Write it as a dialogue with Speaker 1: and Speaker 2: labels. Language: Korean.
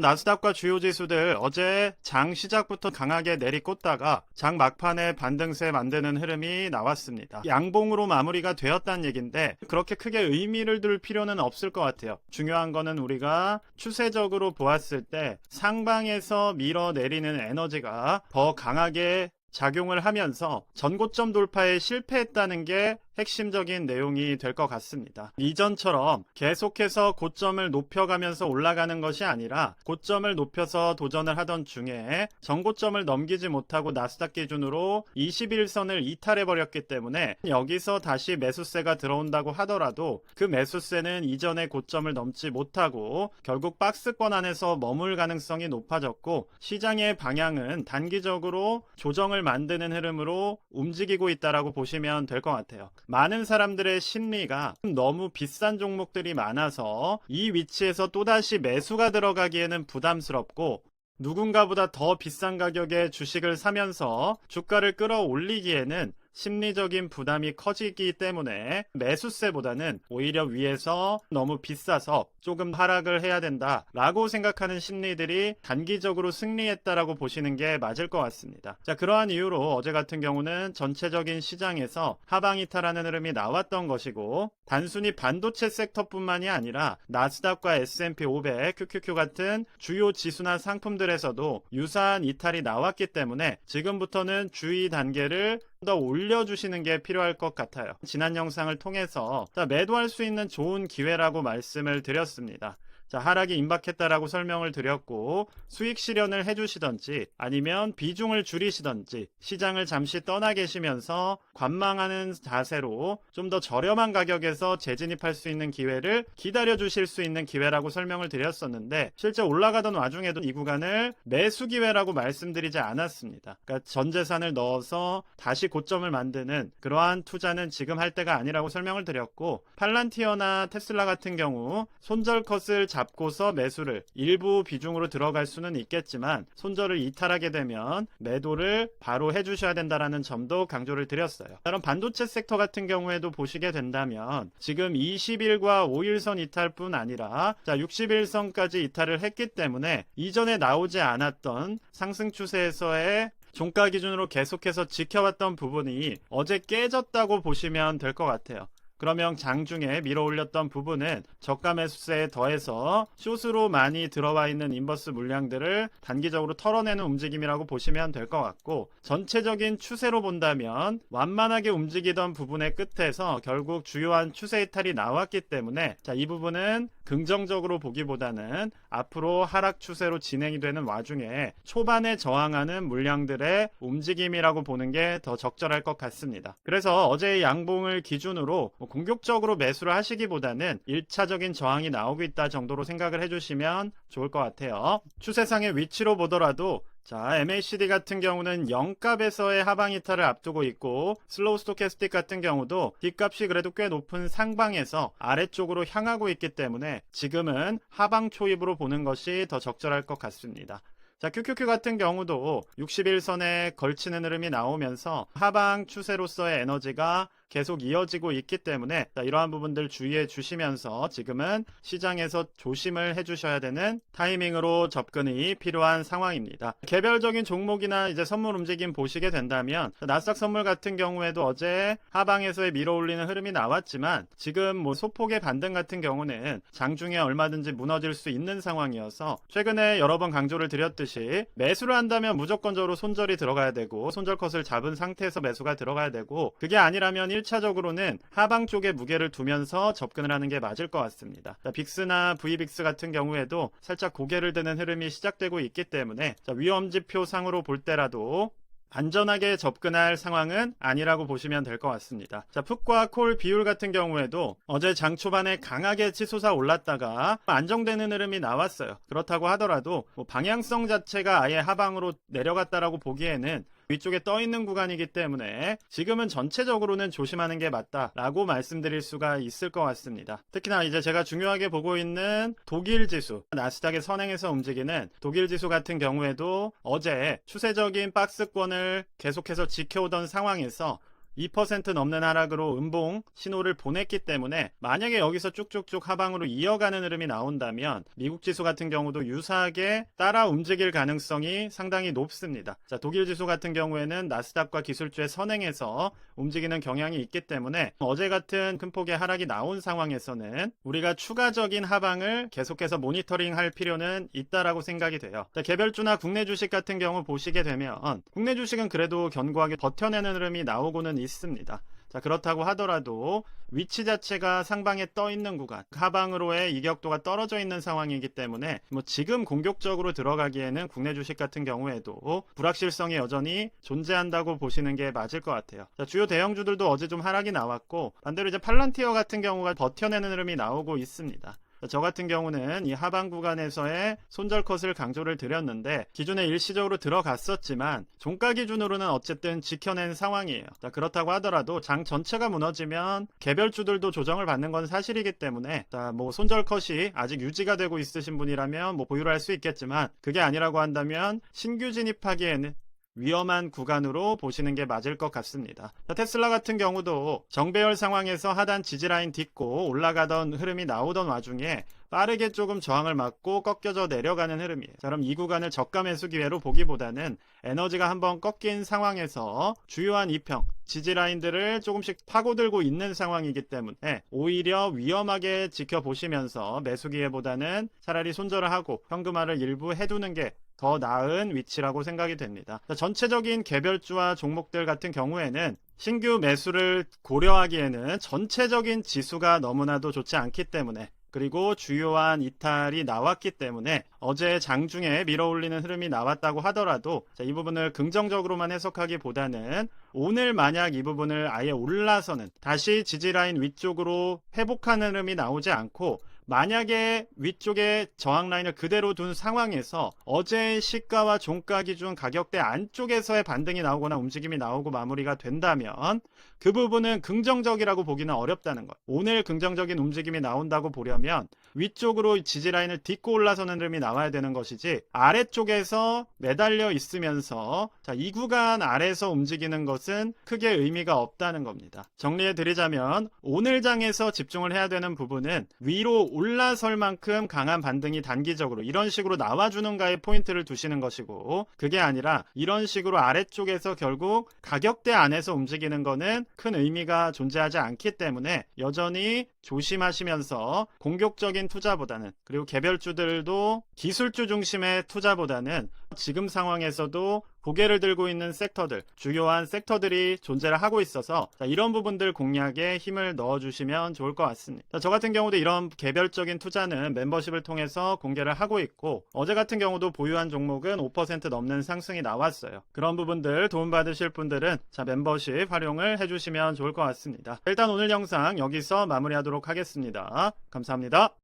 Speaker 1: 나스닥과 주요 지수들 어제 장 시작부터 강하게 내리꽂다가 장 막판에 반등세 만드는 흐름이 나왔습니다. 양봉으로 마무리가 되었다는 얘기인데 그렇게 크게 의미를 둘 필요는 없을 것 같아요. 중요한 거는 우리가 추세적으로 보았을 때 상방에서 밀어내리는 에너지가 더 강하게 작용을 하면서 전고점 돌파에 실패했다는 게 핵심적인 내용이 될 것 같습니다. 이전처럼 계속해서 고점을 높여가면서 올라가는 것이 아니라 고점을 높여서 도전을 하던 중에 전고점을 넘기지 못하고 나스닥 기준으로 21선을 이탈해버렸기 때문에 여기서 다시 매수세가 들어온다고 하더라도 그 매수세는 이전의 고점을 넘지 못하고 결국 박스권 안에서 머물 가능성이 높아졌고 시장의 방향은 단기적으로 조정을 만드는 흐름으로 움직이고 있다라고 보시면 될 것 같아요. 많은 사람들의 심리가 너무 비싼 종목들이 많아서 이 위치에서 또다시 매수가 들어가기에는 부담스럽고 누군가보다 더 비싼 가격에 주식을 사면서 주가를 끌어올리기에는 심리적인 부담이 커지기 때문에 매수세보다는 오히려 위에서 너무 비싸서 조금 하락을 해야 된다라고 생각하는 심리들이 단기적으로 승리했다라고 보시는 게 맞을 것 같습니다. 자, 그러한 이유로 어제 같은 경우는 전체적인 시장에서 하방 이탈하는 흐름이 나왔던 것이고 단순히 반도체 섹터뿐만이 아니라 나스닥과 S&P 500, QQQ 같은 주요 지수나 상품들에서도 유사한 이탈이 나왔기 때문에 지금부터는 주의 단계를 더 올려주시는 게 필요할 것 같아요. 지난 영상을 통해서 자, 매도할 수 있는 좋은 기회라고 말씀을 드렸습니다. 자, 하락이 임박했다라고 설명을 드렸고 수익 실현을 해주시던지 아니면 비중을 줄이시던지 시장을 잠시 떠나 계시면서 관망하는 자세로 좀 더 저렴한 가격에서 재진입할 수 있는 기회를 기다려 주실 수 있는 기회라고 설명을 드렸었는데 실제 올라가던 와중에도 이 구간을 매수 기회라고 말씀드리지 않았습니다. 그러니까 전 재산을 넣어서 다시 고점을 만드는 그러한 투자는 지금 할 때가 아니라고 설명을 드렸고 팔란티어나 테슬라 같은 경우 손절 컷을 잡고서 매수를 일부 비중으로 들어갈 수는 있겠지만 손절을 이탈하게 되면 매도를 바로 해주셔야 된다라는 점도 강조를 드렸어요. 다른 반도체 섹터 같은 경우에도 보시게 된다면 지금 20일과 5일선 이탈뿐 아니라 자 61선까지 이탈을 했기 때문에 이전에 나오지 않았던 상승 추세에서의 종가 기준으로 계속해서 지켜왔던 부분이 어제 깨졌다고 보시면 될 것 같아요. 그러면 장중에 밀어 올렸던 부분은 저가 매수세에 더해서 숏으로 많이 들어와 있는 인버스 물량들을 단기적으로 털어내는 움직임이라고 보시면 될 것 같고 전체적인 추세로 본다면 완만하게 움직이던 부분의 끝에서 결국 주요한 추세 이탈이 나왔기 때문에 자, 이 부분은 긍정적으로 보기보다는 앞으로 하락 추세로 진행이 되는 와중에 초반에 저항하는 물량들의 움직임이라고 보는 게 더 적절할 것 같습니다. 그래서 어제의 양봉을 기준으로 뭐 공격적으로 매수를 하시기보다는 1차적인 저항이 나오고 있다 정도로 생각을 해주시면 좋을 것 같아요. 추세상의 위치로 보더라도 자, MACD 같은 경우는 0값에서의 하방 이탈을 앞두고 있고 슬로우 스토캐스틱 같은 경우도 D값이 그래도 꽤 높은 상방에서 아래쪽으로 향하고 있기 때문에 지금은 하방 초입으로 보는 것이 더 적절할 것 같습니다. 자, QQQ 같은 경우도 61선에 걸치는 흐름이 나오면서 하방 추세로서의 에너지가 계속 이어지고 있기 때문에 자, 이러한 부분들 주의해 주시면서 지금은 시장에서 조심을 해 주셔야 되는 타이밍으로 접근이 필요한 상황입니다. 개별적인 종목이나 이제 선물 움직임 보시게 된다면 나스닥 선물 같은 경우에도 어제 하방에서의 밀어 올리는 흐름이 나왔지만 지금 뭐 소폭의 반등 같은 경우는 장중에 얼마든지 무너질 수 있는 상황이어서 최근에 여러 번 강조를 드렸듯이 매수를 한다면 무조건적으로 손절이 들어가야 되고 손절 컷을 잡은 상태에서 매수가 들어가야 되고 그게 아니라면 1차적으로는 하방 쪽에 무게를 두면서 접근을 하는 게 맞을 것 같습니다. 자, 빅스나 VBIX 같은 경우에도 살짝 고개를 드는 흐름이 시작되고 있기 때문에 자, 위험지표 상으로 볼 때라도 안전하게 접근할 상황은 아니라고 보시면 될 것 같습니다. 자, 풋과 콜 비율 같은 경우에도 어제 장 초반에 강하게 치솟아 올랐다가 안정되는 흐름이 나왔어요. 그렇다고 하더라도 뭐 방향성 자체가 아예 하방으로 내려갔다라고 보기에는 위쪽에 떠 있는 구간이기 때문에 지금은 전체적으로는 조심하는 게 맞다라고 말씀드릴 수가 있을 것 같습니다. 특히나 이제 제가 중요하게 보고 있는 독일 지수, 나스닥의 선행에서 움직이는 독일 지수 같은 경우에도 어제 추세적인 박스권을 계속해서 지켜오던 상황에서 2% 넘는 하락으로 음봉 신호를 보냈기 때문에 만약에 여기서 쭉쭉쭉 하방으로 이어가는 흐름이 나온다면 미국 지수 같은 경우도 유사하게 따라 움직일 가능성이 상당히 높습니다. 자, 독일 지수 같은 경우에는 나스닥과 기술주의 선행해서 움직이는 경향이 있기 때문에 어제 같은 큰 폭의 하락이 나온 상황에서는 우리가 추가적인 하방을 계속해서 모니터링 할 필요는 있다라고 생각이 돼요. 자, 개별주나 국내 주식 같은 경우 보시게 되면 국내 주식은 그래도 견고하게 버텨내는 흐름이 나오고는 있 습니다. 자, 그렇다고 하더라도 위치 자체가 상방에 떠 있는 구간, 하방으로의 이격도가 떨어져 있는 상황이기 때문에 뭐 지금 공격적으로 들어가기에는 국내 주식 같은 경우에도 불확실성이 여전히 존재한다고 보시는 게 맞을 것 같아요. 자, 주요 대형주들도 어제 좀 하락이 나왔고 반대로 이제 팔란티어 같은 경우가 버텨내는 흐름이 나오고 있습니다. 저 같은 경우는 이 하방 구간에서의 손절 컷을 강조를 드렸는데 기존에 일시적으로 들어갔었지만 종가 기준으로는 어쨌든 지켜낸 상황이에요. 자, 그렇다고 하더라도 장 전체가 무너지면 개별 주들도 조정을 받는 건 사실이기 때문에 자, 뭐 손절 컷이 아직 유지가 되고 있으신 분이라면 뭐 보유를 할 수 있겠지만 그게 아니라고 한다면 신규 진입하기에는 위험한 구간으로 보시는 게 맞을 것 같습니다. 자, 테슬라 같은 경우도 정배열 상황에서 하단 지지라인 딛고 올라가던 흐름이 나오던 와중에 빠르게 조금 저항을 맞고 꺾여져 내려가는 흐름이에요. 자, 그럼 이 구간을 저가 매수 기회로 보기보다는 에너지가 한번 꺾인 상황에서 주요한 이평, 지지라인들을 조금씩 파고들고 있는 상황이기 때문에 오히려 위험하게 지켜보시면서 매수 기회보다는 차라리 손절을 하고 현금화를 일부 해두는 게 더 나은 위치라고 생각이 됩니다. 자, 전체적인 개별주와 종목들 같은 경우에는 신규 매수를 고려하기에는 전체적인 지수가 너무나도 좋지 않기 때문에 그리고 주요한 이탈이 나왔기 때문에 어제 장중에 밀어올리는 흐름이 나왔다고 하더라도 자, 이 부분을 긍정적으로만 해석하기보다는 오늘 만약 이 부분을 아예 올라서는 다시 지지라인 위쪽으로 회복하는 흐름이 나오지 않고 만약에 위쪽에 저항 라인을 그대로 둔 상황에서 어제의 시가와 종가 기준 가격대 안쪽에서의 반등이 나오거나 움직임이 나오고 마무리가 된다면 그 부분은 긍정적이라고 보기는 어렵다는 것. 오늘 긍정적인 움직임이 나온다고 보려면 위쪽으로 지지 라인을 딛고 올라서는 흐름이 나와야 되는 것이지 아래쪽에서 매달려 있으면서 자, 이 구간 아래에서 움직이는 것은 크게 의미가 없다는 겁니다. 정리해 드리자면 오늘 장에서 집중을 해야 되는 부분은 위로 올라설 만큼 강한 반등이 단기적으로 이런 식으로 나와주는가에 포인트를 두시는 것이고 그게 아니라 이런 식으로 아래쪽에서 결국 가격대 안에서 움직이는 거는 큰 의미가 존재하지 않기 때문에 여전히 조심하시면서 공격적인 투자보다는 그리고 개별주들도 기술주 중심의 투자보다는 지금 상황에서도 고개를 들고 있는 섹터들, 주요한 섹터들이 존재를 하고 있어서 자, 이런 부분들 공략에 힘을 넣어주시면 좋을 것 같습니다. 자, 저 같은 경우도 이런 개별적인 투자는 멤버십을 통해서 공개를 하고 있고 어제 같은 경우도 보유한 종목은 5% 넘는 상승이 나왔어요. 그런 부분들 도움받으실 분들은 자, 멤버십 활용을 해주시면 좋을 것 같습니다. 일단 오늘 영상 여기서 마무리하도록 하겠습니다. 감사합니다.